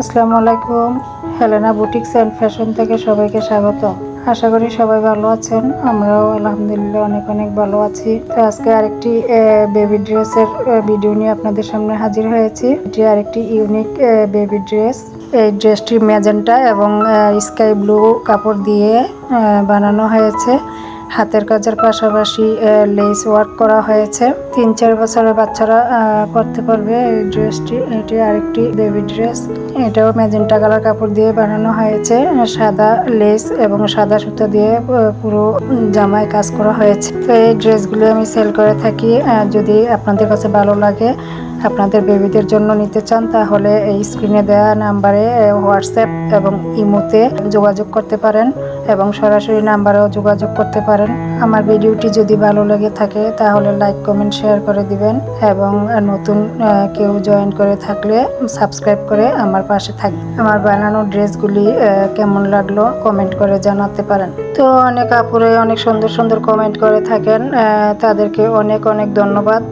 আসসালামু আলাইকুম। Helena boutiques and fashion থেকে সবাইকে স্বাগত। আশা করি সবাই ভালো আছেন। আমরাও আলহামদুলিল্লাহ অনেক অনেক ভালো আছি। তো আজকে আরেকটি বেবি ড্রেসের ভিডিও নিয়ে আপনাদের সামনে হাজির হয়েছি। এটি আরেকটি ইউনিক বেবি ড্রেস এই ড্রেসটি ম্যাজেন্টা এবং স্কাই ব্লু কাপড় দিয়ে বানানো হয়েছে। হাতের কাজের পাশাপাশি লেস ওয়ার্ক করা হয়েছে। তিন চার বছরের বাচ্চারা পরতে পারবে এই ড্রেসটি এটি আরেকটি বেবি ড্রেস এটাও ম্যাজেন্টা কালার কাপড় দিয়ে বানানো হয়েছে। সাদা লেস এবং সাদা সুতো দিয়ে পুরো জামায় কাজ করা হয়েছে। তো এই ড্রেসগুলো আমি সেল করে থাকি। যদি আপনাদের কাছে ভালো লাগে আপনাদের বেবিদের জন্য নিতে চান, তাহলে এই স্ক্রিনে দেওয়া নাম্বারে হোয়াটসঅ্যাপ এবং ইমোতে যোগাযোগ করতে পারেন এবং সরাসরি নাম্বারেও যোগাযোগ করতে পারেন। আমার ভিডিওটি যদি ভালো লেগে থাকে, তাহলে লাইক, কমেন্ট, শেয়ার করে দিবেন এবং নতুন কেউ জয়েন করে থাকলে সাবস্ক্রাইব করে আমার পাশে থাকবে আমার বানানো ড্রেসগুলি কেমন লাগল কমেন্ট করে জানাতে পারেন। তো অনেক আপুরে অনেক সুন্দর সুন্দর কমেন্ট করে থাকেন তাদেরকে অনেক অনেক ধন্যবাদ।